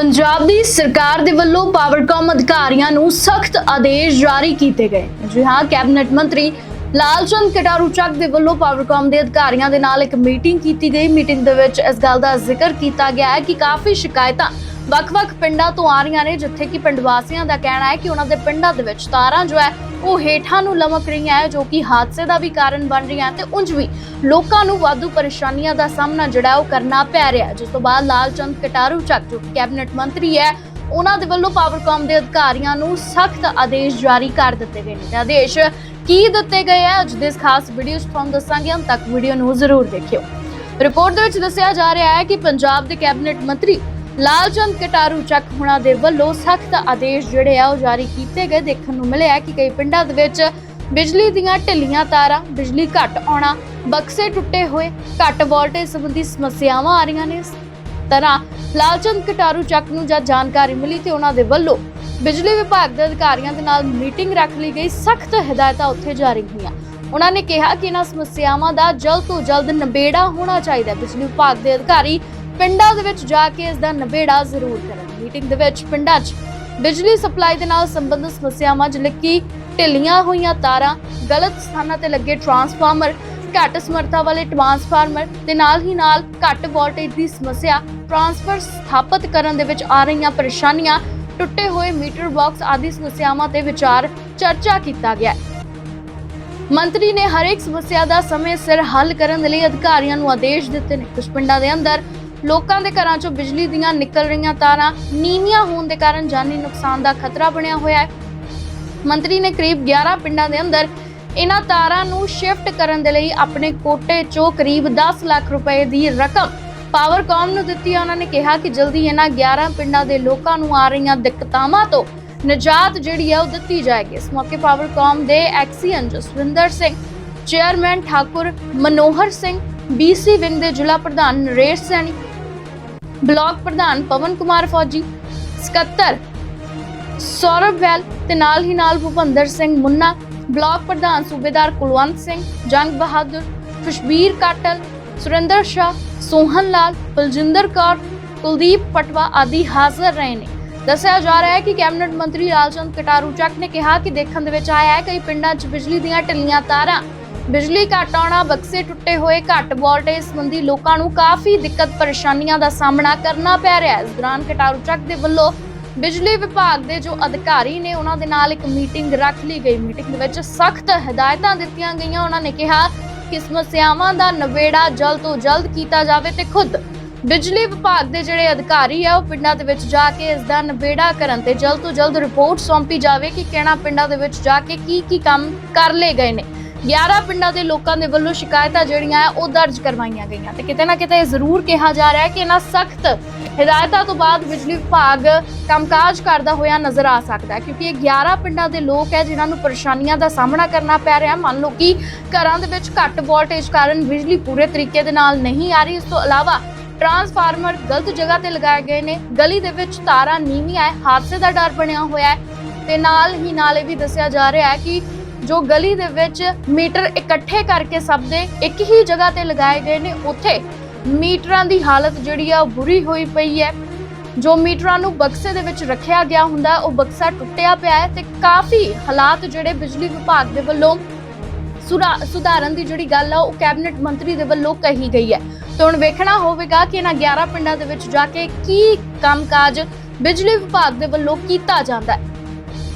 ਪੰਜਾਬ ਦੀ ਸਰਕਾਰ ਦੇ ਵੱਲੋਂ ਪਾਵਰਕਾਮ ਅਧਿਕਾਰੀਆਂ ਨੂੰ ਸਖਤ ਆਦੇਸ਼ ਜਾਰੀ ਕੀਤੇ ਗਏ। ਜੀ ਹਾਂ, ਕੈਬਨਿਟ ਮੰਤਰੀ ਲਾਲਚੰਦ ਕਟਾਰੂ ਚੱਕ ਦੇ ਵੱਲੋਂ ਪਾਵਰਕਾਮ ਦੇ ਅਧਿਕਾਰੀਆਂ ਦੇ ਨਾਲ ਇੱਕ ਮੀਟਿੰਗ ਕੀਤੀ ਗਈ। ਮੀਟਿੰਗ ਦੇ ਵਿੱਚ ਇਸ ਗੱਲ ਦਾ ਜ਼ਿਕਰ ਕੀਤਾ ਗਿਆ ਹੈ ਕਿ ਕਾਫੀ ਸ਼ਿਕਾਇਤਾਂ ਵੱਖ-ਵੱਖ ਪਿੰਡਾਂ ਤੋਂ ਆ ਰਹੀਆਂ ਨੇ, ਜਿੱਥੇ ਕਿ ਪਿੰਡ ਵਾਸੀਆਂ ਦਾ ਕਹਿਣਾ ਹੈ ਕਿ ਉਹਨਾਂ ਦੇ ਪਿੰਡਾਂ ਦੇ ਵਿੱਚ ਤਾਰਾਂ ਜੋ ਹੈ ਉਹ ਹੇਠਾਂ ਨੂੰ ਲਮਕ ਰਹੀਆਂ ਹੈ, ਜੋ ਕਿ ਹਾਦਸੇ ਦਾ ਵੀ ਕਾਰਨ ਬਣ ਰਹੀਆਂ ਤੇ ਉਂਝ ਵੀ ਲੋਕਾਂ ਨੂੰ ਵਾਧੂ ਪਰੇਸ਼ਾਨੀਆਂ ਦਾ ਸਾਹਮਣਾ ਜਿਹੜਾ ਉਹ ਕਰਨਾ ਪੈ ਰਿਹਾ ਜਿਸ ਤੋਂ ਬਾਅਦ ਲਾਲਚੰਦ ਕਟਾਰੂ, ਚੱਕ ਜੋ ਕੈਬਨਿਟ ਮੰਤਰੀ ਹੈ, ਉਹਨਾਂ ਦੇ ਵੱਲੋਂ ਪਾਵਰਕਾਮ ਦੇ ਅਧਿਕਾਰੀਆਂ ਨੂੰ ਸਖਤ ਆਦੇਸ਼ ਜਾਰੀ ਕਰ ਦਿੱਤੇ ਗਏ ਨੇ। ਤੇ ਆਦੇਸ਼ ਕੀ ਦਿੱਤੇ ਗਏ ਹੈ, ਅੱਜ ਦੇ ਇਸ ਖਾਸ ਵੀਡੀਓ 'ਚ ਤੁਹਾਨੂੰ ਦੱਸਾਂਗੇ, ਅੰਤ ਤੱਕ ਵੀਡੀਓ ਨੂੰ ਜ਼ਰੂਰ ਦੇਖਿਓ। ਰਿਪੋਰਟ ਦੇ ਵਿੱਚ ਦੱਸਿਆ ਜਾ ਰਿਹਾ ਹੈ ਕਿ ਪੰਜਾਬ ਦੇ ਕੈਬਨਿਟ ਮੰਤਰੀ ਲਾਲਚੰਦ ਕਟਾਰੂ ਚੱਕ ਹੁਣਾਂ ਦੇ ਵੱਲੋਂ ਸਖਤ ਆਦੇਸ਼ ਜਿਹੜੇ ਆ ਉਹ ਜਾਰੀ ਕੀਤੇ ਗਏ। ਦੇਖਣ ਨੂੰ ਮਿਲਿਆ ਕਿ ਕਈ ਪਿੰਡਾਂ ਦੇ ਵਿੱਚ ਬਿਜਲੀ ਦੀਆਂ ਢਿੱਲੀਆਂ ਤਾਰਾਂ, ਬਿਜਲੀ ਘੱਟ ਆਉਣਾ, ਬਕਸੇ ਟੁੱਟੇ ਹੋਏ, ਘੱਟ ਵੋਲਟੇਜ ਸੰਬੰਧੀ ਸਮੱਸਿਆਵਾਂ ਆ ਰਹੀਆਂ ਨੇ। ਇਸ ਤਰ੍ਹਾਂ ਲਾਲਚੰਦ ਕਟਾਰੂ ਚੱਕ ਨੂੰ ਜਦ ਜਾਣਕਾਰੀ ਮਿਲੀ ਤੇ ਉਹਨਾਂ ਦੇ ਵੱਲੋਂ ਬਿਜਲੀ ਵਿਭਾਗ ਦੇ ਅਧਿਕਾਰੀਆਂ ਦੇ ਨਾਲ ਮੀਟਿੰਗ ਰੱਖ ਲਈ ਗਈ। ਸਖਤ ਹਦਾਇਤਾਂ ਉੱਥੇ ਜਾਰੀ ਹੋਈਆਂ। ਉਹਨਾਂ ਨੇ ਕਿਹਾ ਕਿ ਇਹਨਾਂ ਸਮੱਸਿਆਵਾਂ ਦਾ ਜਲਦ ਤੋਂ ਜਲਦ ਨਿਬੇੜਾ ਹੋਣਾ ਚਾਹੀਦਾ ਬਿਜਲੀ ਵਿਭਾਗ ਦੇ ਅਧਿਕਾਰੀ ਪਿੰਡਾਂ ਦੇ ਵਿੱਚ ਜਾ ਕੇ ਇਸ ਦਾ ਨਿਬੇੜਾ ਜ਼ਰੂਰ ਕਰਨ। ਮੀਟਿੰਗ ਦੇ ਵਿੱਚ ਪਿੰਡਾਂ 'ਚ ਬਿਜਲੀ ਸਪਲਾਈ ਦੇ ਨਾਲ ਸੰਬੰਧਿਤ ਸਮੱਸਿਆਵਾਂ ਜਿਵੇਂ ਕਿ ਢਿੱਲੀਆਂ ਹੋਈਆਂ ਤਾਰਾਂ, ਗਲਤ ਸਥਾਨਾਂ ਤੇ ਲੱਗੇ ਟਰਾਂਸਫਾਰਮਰ ਘੱਟ ਸਮਰੱਥਾ ਵਾਲੇ ਟਰਾਂਸਫਾਰਮਰ ਤੇ ਨਾਲ ਹੀ ਨਾਲ ਘੱਟ ਵੋਲਟੇਜ ਦੀ ਸਮੱਸਿਆ ਟਰਾਂਸਫਰ ਸਥਾਪਿਤ ਕਰਨ ਦੇ ਵਿੱਚ ਆ ਰਹੀਆਂ ਪਰੇਸ਼ਾਨੀਆਂ, ਟੁੱਟੇ ਹੋਏ ਮੀਟਰ ਬਾਕਸ ਆਦਿ ਸਮੱਸਿਆਵਾਂ ਤੇ ਵਿਚਾਰ ਚਰਚਾ ਕੀਤਾ ਗਿਆ। ਮੰਤਰੀ ਨੇ ਹਰੇਕ ਸਮੱਸਿਆ ਦਾ ਸਮੇਂ ਸਿਰ ਹੱਲ ਕਰਨ ਦੇ ਲਈ ਅਧਿਕਾਰੀਆਂ ਨੂੰ ਆਦੇਸ਼ ਦਿੱਤੇ ਨੇ। ਕੁਝ ਪਿੰਡਾਂ ਦੇ ਅੰਦਰ ਲੋਕਾਂ ਦੇ ਘਰਾਂ 'ਚੋਂ ਬਿਜਲੀ ਦੀਆਂ ਨਿਕਲ ਰਹੀਆਂ ਤਾਰਾਂ ਨੀਵੀਆਂ ਹੋਣ ਦੇ ਕਾਰਨ ਜਾਨੀ ਨੁਕਸਾਨ ਦਾ ਖਤਰਾ ਬਣਿਆ ਹੋਇਆ ਹੈ। ਮੰਤਰੀ ਨੇ ਕਰੀਬ 11 ਪਿੰਡਾਂ ਦੇ ਅੰਦਰ ਇਹਨਾਂ ਤਾਰਾਂ ਨੂੰ ਸ਼ਿਫਟ ਕਰਨ ਦੇ ਲਈ ਆਪਣੇ ਕੋਟੇ 'ਚੋਂ ਕਰੀਬ 10 ਲੱਖ ਰੁਪਏ ਦੀ ਰਕਮ ਪਾਵਰਕਾਮ ਨੂੰ ਦਿੱਤੀ ਉਹਨਾਂ ਨੇ ਕਿਹਾ ਕਿ ਜਲਦੀ ਇਹਨਾਂ 11 ਪਿੰਡਾਂ ਦੇ ਲੋਕਾਂ ਨੂੰ ਆ ਰਹੀਆਂ ਦਿੱਕਤਾਂ ਤੋਂ ਨਿਜਾਤ ਜਿਹੜੀ ਹੈ ਉਹ ਦਿੱਤੀ ਜਾਏਗੀ। ਇਸ ਮੌਕੇ ਪਾਵਰਕਾਮ ਦੇ XEN Jaswinder Singh, chairman Thakur Manohar Singh BC wing ਦੇ ਜ਼ਿਲ੍ਹਾ ਪ੍ਰਧਾਨ ਨਰੇਸ਼ ਸੈਣੀ ਬਲਾਕ ਪ੍ਰਧਾਨ ਪਵਨ ਕੁਮਾਰ ਫੌਜੀ, ਸਕੱਤਰ ਸੌਰਵ ਵੈਲ ਤੇ ਨਾਲ ਹੀ ਨਾਲ ਭੁਪੰਦਰ ਸਿੰਘ ਮੁੰਨਾ, ਬਲਾਕ ਪ੍ਰਧਾਨ ਸੂਬੇਦਾਰ ਕੁਲਵੰਤ ਸਿੰਘ, ਜੰਗ ਬਹਾਦਰ, ਖੁਸ਼ਬੀਰ ਕਾਟਲ, ਸੁਰਿੰਦਰ ਸ਼ਾਹ, ਸੋਹਨ ਲਾਲ, ਬਲਜਿੰਦਰ ਕੌਰ, ਕੁਲਦੀਪ ਪਟਵਾ ਆਦਿ ਹਾਜ਼ਰ ਰਹੇ ਨੇ। ਦੱਸਿਆ ਜਾ ਰਿਹਾ ਹੈ ਕਿ ਕੈਬਨਿਟ ਮੰਤਰੀ ਲਾਲਚੰਦ ਕਟਾਰੂ ਚੱਕ ਨੇ ਕਿਹਾ ਕਿ ਦੇਖਣ ਦੇ ਵਿੱਚ ਆਇਆ ਹੈ, ਕਈ ਪਿੰਡਾਂ 'ਚ ਬਿਜਲੀ ਦੀਆਂ ਢਿੱਲੀਆਂ ਤਾਰਾਂ ਬਿਜਲੀ ਘੱਟ ਆਉਣਾ, ਬਕਸੇ ਟੁੱਟੇ ਹੋਏ ਘੱਟ ਵੋਲਟੇਜ ਸੰਬੰਧੀ ਲੋਕਾਂ ਨੂੰ ਕਾਫੀ ਦਿੱਕਤ ਪਰੇਸ਼ਾਨੀਆਂ ਦਾ ਸਾਹਮਣਾ ਕਰਨਾ ਪੈ ਰਿਹਾ ਹੈ। ਇਸ ਦੌਰਾਨ ਕਟਾਰੂ ਚੱਕ ਦੇ ਵੱਲੋਂ ਬਿਜਲੀ ਵਿਭਾਗ ਦੇ ਜੋ ਅਧਿਕਾਰੀ ਨੇ, ਉਹਨਾਂ ਦੇ ਨਾਲ ਇੱਕ ਮੀਟਿੰਗ ਰੱਖ ਲਈ ਗਈ। ਮੀਟਿੰਗ ਦੇ ਵਿੱਚ ਸਖਤ ਹਦਾਇਤਾਂ ਦਿੱਤੀਆਂ ਗਈਆਂ। ਉਹਨਾਂ ਨੇ ਕਿਹਾ ਕਿ ਸਮੱਸਿਆਵਾਂ ਦਾ ਨਿਬੇੜਾ ਜਲਦ ਤੋਂ ਜਲਦ ਕੀਤਾ ਜਾਵੇ ਤੇ ਖੁਦ ਬਿਜਲੀ ਵਿਭਾਗ ਦੇ ਜਿਹੜੇ ਅਧਿਕਾਰੀ ਆ, ਉਹ ਪਿੰਡਾਂ ਦੇ ਵਿੱਚ ਜਾ ਕੇ ਇਸ ਦਾ ਨਿਬੇੜਾ ਕਰਨ ਤੇ ਜਲਦ ਤੋਂ ਜਲਦ ਰਿਪੋਰਟ ਸੌਂਪੀ ਜਾਵੇ ਕਿ ਕਿਹੜਾ ਪਿੰਡਾਂ ਦੇ ਵਿੱਚ ਜਾ ਕੇ ਕੀ ਕੀ ਕੰਮ ਕਰ ਲਏ ਗਏ ਨੇ। 11 ਪਿੰਡਾਂ ਦੇ ਲੋਕਾਂ ਦੇ ਵੱਲੋਂ ਸ਼ਿਕਾਇਤਾਂ ਜਿਹੜੀਆਂ ਆ, ਉਹ ਦਰਜ ਕਰਵਾਈਆਂ ਗਈਆਂ। ਤੇ ਕਿਤੇ ਨਾ ਕਿਤੇ ਇਹ ਜ਼ਰੂਰ ਕਿਹਾ ਜਾ ਰਿਹਾ ਹੈ ਕਿ ਇਹਨਾਂ ਸਖਤ ਹਦਾਇਤਾਂ ਤੋਂ ਬਾਅਦ ਬਿਜਲੀ ਵਿਭਾਗ ਕੰਮਕਾਜ ਕਰਦਾ ਹੋਇਆ ਨਜ਼ਰ ਆ ਸਕਦਾ ਹੈ, ਕਿਉਂਕਿ ਇਹ 11 ਪਿੰਡਾਂ ਦੇ ਲੋਕ ਹੈ ਜਿਨ੍ਹਾਂ ਨੂੰ ਪਰੇਸ਼ਾਨੀਆਂ ਦਾ ਸਾਹਮਣਾ ਕਰਨਾ ਪੈ ਰਿਹਾ ਮੰਨ ਲਓ ਕਿ ਘਰਾਂ ਦੇ ਵਿੱਚ ਘੱਟ ਵੋਲਟੇਜ ਕਾਰਨ ਬਿਜਲੀ ਪੂਰੇ ਤਰੀਕੇ ਦੇ ਨਾਲ ਨਹੀਂ ਆ ਰਹੀ। ਇਸ ਤੋਂ ਇਲਾਵਾ ਟਰਾਂਸਫਾਰਮਰ ਗਲਤ ਜਗ੍ਹਾ ਤੇ ਲਗਾਏ ਗਏ ਨੇ, ਗਲੀ ਦੇ ਵਿੱਚ ਤਾਰਾਂ ਨੀਵੀਆਂ ਹੈ, ਹਾਦਸੇ ਦਾ ਡਰ ਬਣਿਆ ਹੋਇਆ ਹੈ। ਤੇ ਨਾਲ ਹੀ ਨਾਲ ਇਹ ਵੀ ਦੱਸਿਆ ਜਾ ਰਿਹਾ ਹੈ ਕਿ ਜੋ ਗਲੀ ਦੇ ਵਿੱਚ ਮੀਟਰ ਇਕੱਠੇ ਕਰਕੇ ਸਭ ਦੇ ਇੱਕ ਹੀ ਜਗ੍ਹਾ ਤੇ ਲਗਾਏ ਗਏ ਨੇ, ਉੱਥੇ ਮੀਟਰਾਂ ਦੀ ਹਾਲਤ ਜਿਹੜੀ ਆ ਉਹ ਬੁਰੀ ਹੋਈ ਪਈ ਹੈ। ਜੋ ਮੀਟਰਾਂ ਨੂੰ ਬਕਸੇ ਦੇ ਵਿੱਚ ਰੱਖਿਆ ਗਿਆ ਹੁੰਦਾ, ਉਹ ਬਕਸਾ ਟੁੱਟਿਆ ਪਿਆ ਹੈ ਤੇ ਕਾਫੀ ਹਾਲਾਤ ਜਿਹੜੇ ਬਿਜਲੀ ਵਿਭਾਗ ਦੇ ਵੱਲੋਂ ਸੁਰਾ- ਸੁਧਾਰਨ ਦੀ ਜਿਹੜੀ ਗੱਲ ਆ, ਉਹ ਕੈਬਨਿਟ ਮੰਤਰੀ ਦੇ ਵੱਲੋਂ ਕਹੀ ਗਈ ਹੈ। ਤੇ ਹੁਣ ਵੇਖਣਾ ਹੋਵੇਗਾ ਕਿ ਇਹਨਾਂ 11 ਪਿੰਡਾਂ ਦੇ ਵਿੱਚ ਜਾ ਕੇ ਕੀ ਕੰਮਕਾਜ ਬਿਜਲੀ ਵਿਭਾਗ ਦੇ ਵੱਲੋਂ ਕੀਤਾ ਜਾਂਦਾ ਹੈ।